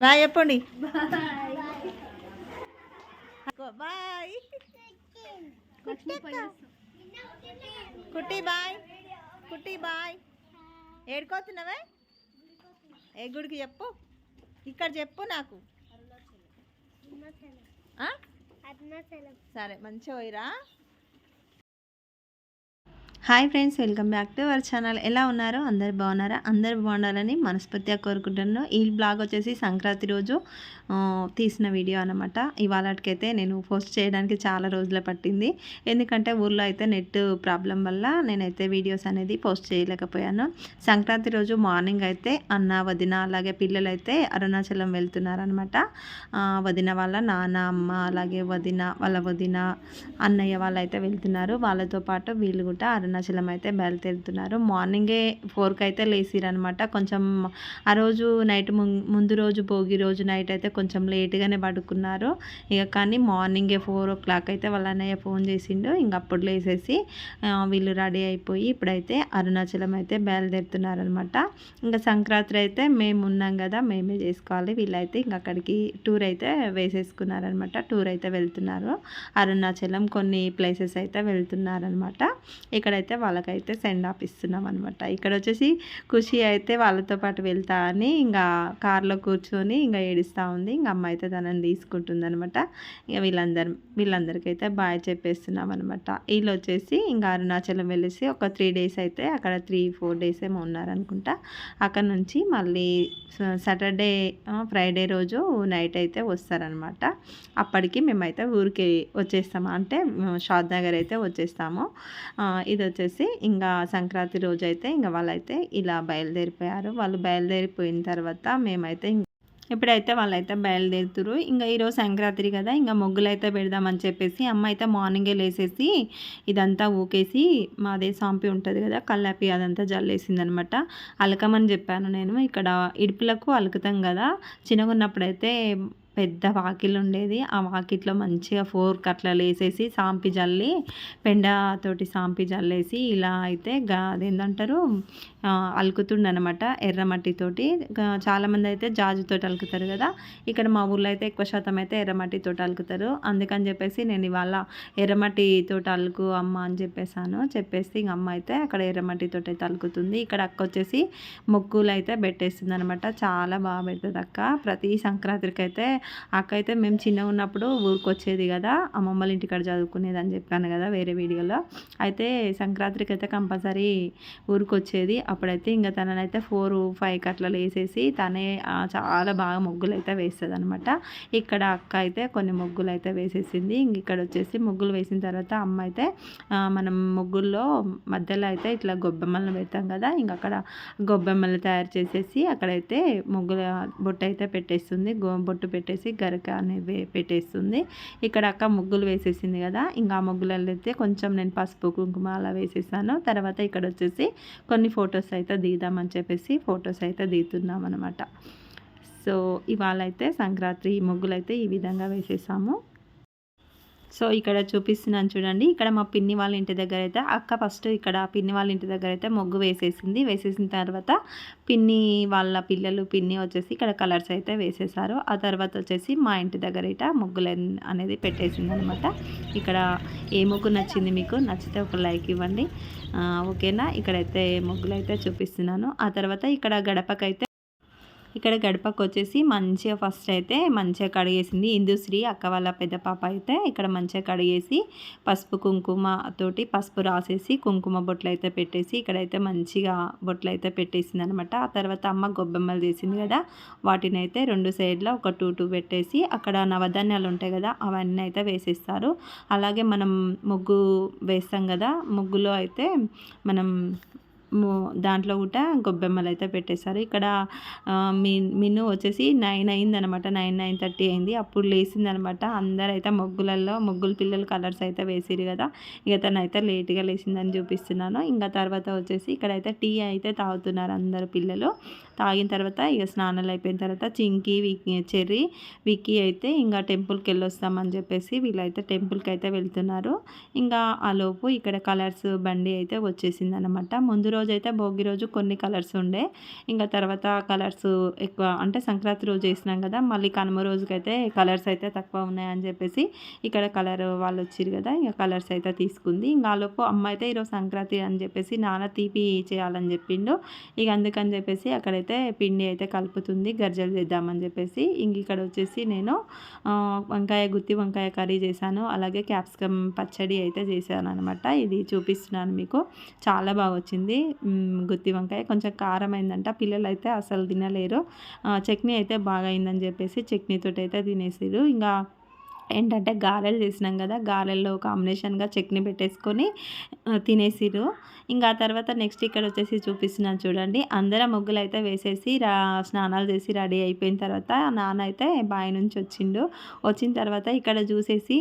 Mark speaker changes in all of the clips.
Speaker 1: Bye చెప్పండి. Bye. కుట్టి bye. కుట్టి బాయ్. ఏడుకోతున్నావే? ఏ గుడికి చెప్పు. ఇక్కడ చెప్పు నాకు? సరే మంచిగా పోయిరా. Hi friends welcome back to our channel. ఎలా ఉన్నారు? అందరు బాగున్నారా? అందరు బాగుండాలని మనస్ఫూర్తిగా కోరుకుంటున్నాను. ఈ బ్లాగ్ వచ్చేసి సంక్రాంతి రోజు తీసిన వీడియో అనమాట ఇవాళకైతే నేను పోస్ట్ చేయడానికి చాలా రోజులు పట్టింది. ఎందుకంటే ఊర్లో అయితే నెట్ ప్రాబ్లం వల్ల నేనైతే వీడియోస్ అనేది పోస్ట్ చేయలేకపోయాను. సంక్రాంతి రోజు మార్నింగ్ అయితే అన్న వదిన అలాగే పిల్లలైతే అరుణాచలం వెళ్తున్నారనమాట వదిన వాళ్ళ నాన్న అమ్మ అలాగే వదిన వాళ్ళ వదిన అన్నయ్య వాళ్ళు అయితే వెళ్తున్నారు. వాళ్ళతో పాటు వీళ్ళు కూడా అరుణాచలం అయితే బయలుదేరుతున్నారు. మార్నింగే ఫోర్కి అయితే లేసిరనమాట కొంచెం ఆ రోజు నైట్ ముందు రోజు భోగి రోజు నైట్ అయితే కొంచెం లేట్గానే పడుకున్నారు. ఇక కానీ మార్నింగే ఫోర్ ఓ క్లాక్ అయితే వాళ్ళ అన్నయ్య ఫోన్ చేసిండు. ఇంక అప్పుడు లేసేసి వీళ్ళు రెడీ అయిపోయి ఇప్పుడైతే అరుణాచలం అయితే బయలుదేరుతున్నారనమాట ఇంకా సంక్రాంతి అయితే మేము ఉన్నాం కదా మేమే చేసుకోవాలి. వీళ్ళైతే ఇంక అక్కడికి టూర్ అయితే వేసేసుకున్నారనమాట టూర్ అయితే వెళ్తున్నారు. అరుణాచలం కొన్ని ప్లేసెస్ అయితే వెళ్తున్నారనమాట అయితే వాళ్ళకైతే సెండ్ ఆఫ్ ఇస్తున్నాం అనమాట ఇక్కడ వచ్చేసి ఖుషి అయితే వాళ్ళతో పాటు వెళ్తా అని ఇంకా కార్లో కూర్చొని ఇంకా ఏడుస్తూ ఉంది. ఇంకా అమ్మ అయితే తనని తీసుకుంటుంది అనమాట ఇక వీళ్ళందరం వీళ్ళందరికైతే బాయ్ చెప్పేస్తున్నాం అనమాట వీళ్ళు వచ్చేసి ఇంకా అరుణాచలం వెళ్ళేసి ఒక త్రీ డేస్ అయితే అక్కడ త్రీ ఫోర్ డేస్ ఏమో ఉన్నారనుకుంటా. అక్కడ నుంచి మళ్ళీ సాటర్డే ఫ్రైడే రోజు నైట్ అయితే వస్తారనమాట అప్పటికి మేమైతే ఊరికి వచ్చేస్తాము? అంటే షాద్ నగర్ అయితే వచ్చేస్తాము. ఇది వచ్చేసి ఇంకా సంక్రాంతి రోజు అయితే ఇంకా వాళ్ళైతే ఇలా బయలుదేరిపోయారు. వాళ్ళు బయలుదేరిపోయిన తర్వాత మేమైతే ఎప్పుడైతే ఇప్పుడైతే వాళ్ళైతే బయలుదేరుతురు ఇంకా ఈరోజు సంక్రాంతి కదా ఇంకా ముగ్గులు అయితే పెడదామని చెప్పేసి అమ్మ అయితే మార్నింగే లేసేసి ఇదంతా ఊకేసి మాదే సాంపి ఉంటుంది కదా కల్లాపి అదంతా జల్లేసింది అనమాట అలకమని చెప్పాను నేను ఇక్కడ ఇడుపులకు అలుకుతాం కదా చిన్నగా ఉన్నప్పుడైతే పెద్ద వాకిలు ఉండేది. ఆ వాకిట్లో మంచిగా ఫోర్ కట్లలు వేసేసి సాంపి జల్లి పెండతోటి సాంపి జల్లేసి ఇలా అయితే గా అదేంటంటారు అలుకుతుండనమాట ఎర్రమట్టితోటి చాలామంది అయితే జాజుతో అలుకుతారు కదా. ఇక్కడ మా ఊర్లో అయితే ఎక్కువ శాతం అయితే ఎర్రమట్టితో అలుకుతారు. అందుకని చెప్పేసి నేను ఇవాళ ఎర్రమట్టి అలుకు అమ్మ అని చెప్పేసాను. చెప్పేసి ఇంక అమ్మ అయితే అక్కడ ఎర్రమట్టి అయితే అలుకుతుంది. ఇక్కడ అక్క వచ్చేసి మొక్కులు అయితే పెట్టేస్తుంది అనమాట చాలా బాగా పెడుతుంది అక్క. ప్రతి సంక్రాంతికి అయితే అక్క అయితే మేము చిన్నగా ఉన్నప్పుడు ఊరికి వచ్చేది కదా. అమ్మమ్మల ఇంటికాడ చదువుకునేది అని చెప్పాను కదా వేరే వీడియోలో. అయితే సంక్రాంతికి అయితే కంపల్సరీ ఊరికి వచ్చేది. అప్పుడైతే ఇంకా తననైతే ఫోర్ ఫైవ్ అట్లా వేసేసి తనే చాలా బాగా ముగ్గులు అయితే వేస్తుంది అనమాట ఇక్కడ అక్క అయితే కొన్ని ముగ్గులు అయితే వేసేసింది. ఇంక ఇక్కడ వచ్చేసి ముగ్గులు వేసిన తర్వాత అమ్మ అయితే మనం ముగ్గుల్లో మధ్యలో అయితే ఇట్లా గొబ్బెమ్మలను పెడతాం కదా ఇంక అక్కడ గొబ్బెమ్మలు తయారు చేసేసి అక్కడైతే ముగ్గుల బొట్టు అయితే పెట్టేస్తుంది. గో బొట్టు పెట్టేసి గరక అనేది పెట్టేస్తుంది. ఇక్కడ అక్క ముగ్గులు వేసేసింది కదా ఇంకా ఆ ముగ్గులలో అయితే కొంచెం నేను పసుపు కుంకుమ అలా వేసేసాను. తర్వాత ఇక్కడ వచ్చేసి కొన్ని ఫొటోస్ ఫొటోస్ అయితే దిగుదామని చెప్పేసి ఫొటోస్ అయితే దిగుతున్నాం అనమాట సో ఇవాళ అయితే సంక్రాంతి ముగ్గులు అయితే ఈ విధంగా వేసేసాము. సో ఇక్కడ చూపిస్తున్నాను చూడండి. ఇక్కడ మా పిన్ని వాళ్ళ ఇంటి దగ్గర అయితే అక్క ఫస్ట్ ఇక్కడ పిన్ని వాళ్ళ ఇంటి దగ్గర అయితే ముగ్గు వేసేసింది. వేసేసిన తర్వాత పిన్ని వాళ్ళ పిల్లలు పిన్ని వచ్చేసి ఇక్కడ కలర్స్ అయితే వేసేసారు. ఆ తర్వాత వచ్చేసి మా ఇంటి దగ్గర ఇట ముగ్గులు అనేది పెట్టేసింది అనమాట ఇక్కడ ఏ ముగ్గు నచ్చింది మీకు నచ్చితే ఒక లైక్ ఇవ్వండి. ఓకేనా? ఇక్కడైతే ముగ్గులు అయితే చూపిస్తున్నాను. ఆ తర్వాత ఇక్కడ గడపకైతే ఇక్కడ గడపకు వచ్చేసి మంచిగా ఫస్ట్ అయితే మంచిగా కడిగేసింది. ఇందుశ్రీ అక్క వాళ్ళ పెద్ద పాప అయితే ఇక్కడ మంచిగా కడిగేసి పసుపు కుంకుమ తోటి పసుపు రాసేసి కుంకుమ బొట్లు అయితే పెట్టేసి ఇక్కడైతే మంచిగా బొట్లు అయితే పెట్టేసింది అనమాట ఆ తర్వాత అమ్మ గొబ్బెమ్మలు చేసింది కదా వాటిని అయితే రెండు సైడ్లో ఒక టూ టూ పెట్టేసి అక్కడ నవధాన్యాలు ఉంటాయి కదా అవన్నీ అయితే వేసేస్తారు. అలాగే మనం ముగ్గు వేస్తాం కదా ముగ్గులో అయితే మనం దాంట్లో కూడా గొబ్బెమ్మలు అయితే పెట్టేశారు. ఇక్కడ ఆ, మీ మిన్ను వచ్చేసి నైన్ అయింది అనమాట నైన్ నైన్ థర్టీ అయింది. అప్పుడు లేచిందనమాట. అందరైతే అందరు అయితే ముగ్గులలో ముగ్గులు పిల్లలు కలర్స్ అయితే వేసిరు కదా. ఇక తను అయితే లేట్గా లేచిందని చూపిస్తున్నాను. ఇంకా తర్వాత వచ్చేసి ఇక్కడైతే టీ అయితే తాగుతున్నారు అందరు పిల్లలు. తాగిన తర్వాత ఇక స్నానాలు అయిపోయిన తర్వాత చింకి విక్కీ చెర్రీ విక్కీ అయితే ఇంకా టెంపుల్కి వెళ్ళొస్తామని చెప్పేసి వీళ్ళైతే టెంపుల్కి అయితే వెళ్తున్నారు. ఇంకా ఆలోపు ఇక్కడ కలర్స్ బండి అయితే వచ్చేసింది అనమాట ముందు రోజు అయితే భోగి రోజు కొన్ని కలర్స్ ఉండే. ఇంకా తర్వాత కలర్స్ ఎక్కువ అంటే సంక్రాంతి రోజు వేసినాం కదా మళ్ళీ కనుమ రోజుకైతే కలర్స్ అయితే తక్కువ ఉన్నాయని చెప్పేసి ఇక్కడ కలర్ వాళ్ళు వచ్చారు కదా ఇంకా కలర్స్ అయితే తీసుకుంది. ఇంకా ఆలోపు అమ్మ అయితే ఈరోజు సంక్రాంతి అని చెప్పేసి నాన్న తీపి చేయాలని చెప్పిండు. ఇక అందుకని చెప్పేసి అక్కడైతే అయితే పిండి అయితే కలుపుతుంది గర్జలు చేద్దామని చెప్పేసి. ఇంక ఇక్కడ వచ్చేసి నేను వంకాయ గుత్తి వంకాయ కర్రీ చేశాను. అలాగే క్యాప్సికమ్ పచ్చడి అయితే చేశాను అనమాట ఇది చూపిస్తున్నాను మీకు. చాలా బాగా వచ్చింది. గుత్తి వంకాయ. కొంచెం కారం అయిందంట. పిల్లలు అయితే అసలు తినలేరు. చట్నీ అయితే బాగా అయిందని చెప్పేసి చట్నీతో అయితే తినేసారు ఇంకా ఏంటంటే గారెలు చేసినాం కదా గారెల్లో కాంబినేషన్గా చట్నీ పెట్టేసుకొని తినేసిరు ఇంకా తర్వాత నెక్స్ట్ ఇక్కడ వచ్చేసి చూపిస్తున్నాను చూడండి. అందరం ముగ్గులు అయితే వేసేసి రా స్నానాలు చేసి రెడీ అయిపోయిన తర్వాత నాన్న అయితే బావి నుంచి వచ్చిండు. వచ్చిన తర్వాత ఇక్కడ చూసేసి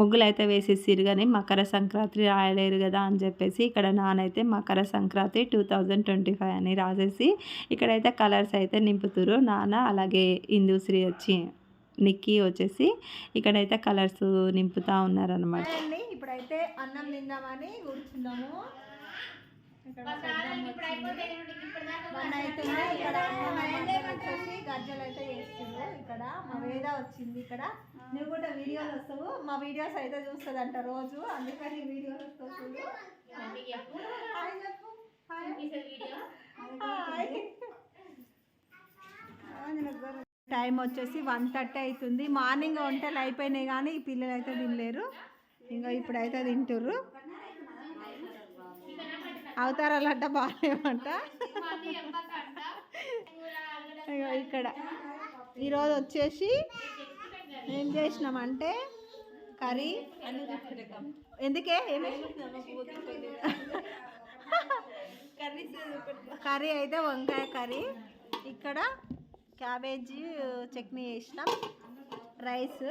Speaker 1: ముగ్గులు అయితే వేసేసిరు కానీ మకర సంక్రాంతి రాయలేరు కదా అని చెప్పేసి ఇక్కడ నాన్న అయితే Makara Sankranti two thousand twenty five అని రాసేసి ఇక్కడైతే కలర్స్ అయితే నింపుతురు నాన్న అలాగే హిందూశ్రీ వచ్చి. నిక్కీ వచ్చేసి ఇక్కడైతే కలర్స్ నింపుతా ఉన్నారనమాట
Speaker 2: ఇప్పుడైతే అన్నం తిందామని కూర్చున్నాము. గజ్జలు అయితే చేస్తుండ్రు ఇక్కడ మా వేద వచ్చింది ఇక్కడ. నువ్వు కూడా వీడియోలు వస్తావు. మా వీడియోస్ అయితే చూస్తుందంట రోజు. అందుకని వీడియోలు వస్తావు చూడు హాయ్ చెప్పు హాయ్ హాయ్ టైం వచ్చేసి వన్ థర్టీ అవుతుంది. మార్నింగ్ వంటలు అయిపోయినాయి కానీ ఈ పిల్లలు అయితే తినలేరు. ఇంకా ఇప్పుడైతే తింటుర్రు. అవతారాలంట బాగాలేమంట ఇక్కడ. ఈరోజు వచ్చేసి ఏం చేసినామంటే కర్రీ. ఎందుకే? కర్రీ అయితే వంకాయ కర్రీ. ఇక్కడ క్యాబేజీ చట్నీ వేసినాం రైస్.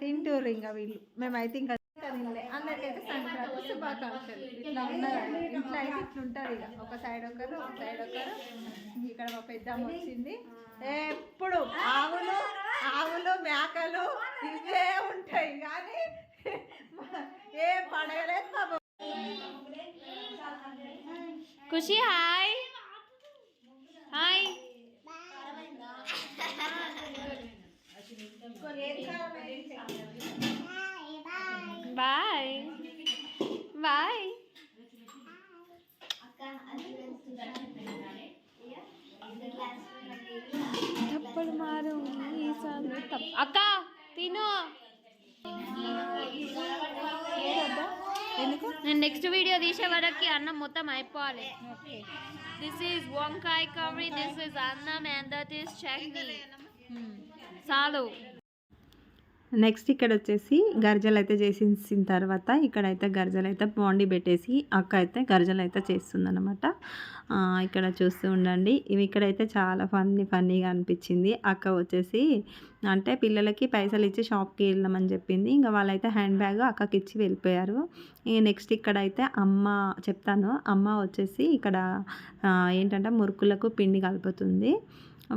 Speaker 2: తింటూరు ఇంకా వీళ్ళు. మేమైతే ఇంకా తినలే అందరికైతే సంక్రాంతి శుభాకాంక్షలు. ఇట్లా ఇంట్లో అయితే ఇట్లా ఉంటారు ఇక. ఒక సైడ్ ఒకరు ఒక సైడ్ ఒకరు. ఇక్కడ మా పెద్దమ్మ వచ్చింది. ఎప్పుడు ఆవులు ఆవులు మేకలు ఇవే ఉంటాయి. కానీ ఏ పండగలేదు పాపం
Speaker 3: ఖుషి హా హాయ్ బాయ్ బాయ్ తప్పుడు మారు అక్క తిను.
Speaker 2: ఎందుకు?
Speaker 3: నేను నెక్స్ట్ వీడియో తీసే వరకు అన్నం మొత్తం అయిపోవాలి. దిస్ ఈజ్ వంకాయ కర్రీ దిస్ ఈజ్ అన్నం అండ్ దట్ ఈస్ చట్నీ చాలు.
Speaker 1: నెక్స్ట్ ఇక్కడ వచ్చేసి గర్జలు అయితే చేసేసిన తర్వాత ఇక్కడైతే గర్జలు అయితే బాండి పెట్టేసి అక్క అయితే గర్జలు అయితే చేస్తుందన్నమాట ఇక్కడ చూస్తూ ఉండండి. ఇవి ఇక్కడైతే చాలా ఫన్నీ ఫన్నీగా అనిపించింది. అక్క వచ్చేసి అంటే పిల్లలకి పైసలు ఇచ్చి షాప్కి వెళ్ళమని చెప్పింది. ఇంకా వాళ్ళైతే హ్యాండ్ బ్యాగ్ అక్కకి ఇచ్చి వెళ్ళిపోయారు. ఈ నెక్స్ట్ ఇక్కడైతే అమ్మ చెప్తాను. అమ్మ వచ్చేసి ఇక్కడ ఏంటంటే మురుకులకు పిండి కలుపుతుంది.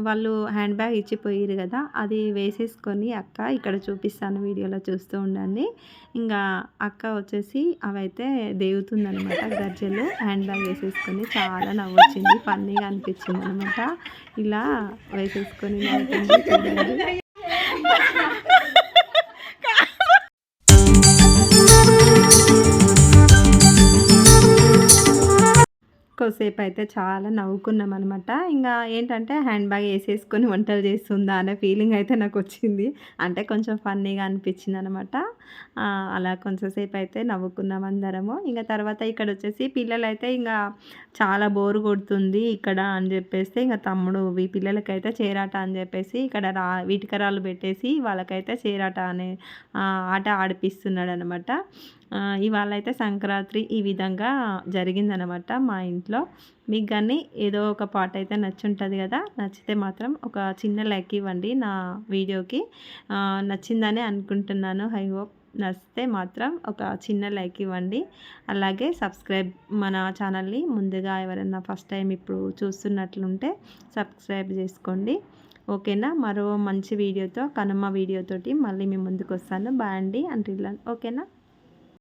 Speaker 1: వాళ్ళు హ్యాండ్ బ్యాగ్ ఇచ్చిపోయారు కదా అది వేసేసుకొని అక్క ఇక్కడ చూపిస్తాను వీడియోలో చూస్తూ ఉండండి. ఇంకా అక్క వచ్చేసి అవైతే దేవుతుందనమాట గజ్జలు హ్యాండ్ బ్యాగ్ వేసేసుకొని చాలా నవ్వొచ్చింది ఫన్నీగా అనిపించింది అనమాట ఇలా వేసేసుకొని నవ్వుతుంది చూడండి. కొద్దిసేపు అయితే చాలా నవ్వుకున్నాం అనమాట ఇంకా ఏంటంటే హ్యాండ్ బ్యాగ్ వేసేసుకొని వంటలు చేస్తుందా అనే ఫీలింగ్ అయితే నాకు వచ్చింది. అంటే కొంచెం ఫన్నీగా అనిపించింది అనమాట అలా కొంచెంసేపు అయితే నవ్వుకున్నాం అందరము. ఇంకా తర్వాత ఇక్కడ వచ్చేసి పిల్లలు అయితే ఇంకా చాలా బోరు కొడుతుంది ఇక్కడ అని చెప్పేసి ఇంకా తమ్ముడు ఈ పిల్లలకైతే చేరాట అని చెప్పేసి ఇక్కడ రా వీటికరాలు పెట్టేసి వాళ్ళకైతే చేరాట అనే ఆట ఆడిపిస్తున్నాడు అనమాట ఇవాళ అయితే సంక్రాంతి ఈ విధంగా జరిగిందనమాట మా ఇంట్లో. మీకు కానీ ఏదో ఒక పాట అయితే నచ్చుంటుంది కదా నచ్చితే మాత్రం ఒక చిన్న లైక్ ఇవ్వండి నా వీడియోకి. నచ్చిందని అనుకుంటున్నాను ఐ హోప్ నచ్చితే మాత్రం ఒక చిన్న లైక్ ఇవ్వండి. అలాగే సబ్స్క్రైబ్ మన ఛానల్ని ముందుగా ఎవరైనా ఫస్ట్ టైం ఇప్పుడు చూస్తున్నట్లుంటే సబ్స్క్రైబ్ చేసుకోండి. ఓకేనా? మరో మంచి వీడియోతో కనుమ వీడియోతోటి మళ్ళీ మీ ముందుకు వస్తాను బాయ్ అండి అంటే ఓకేనా?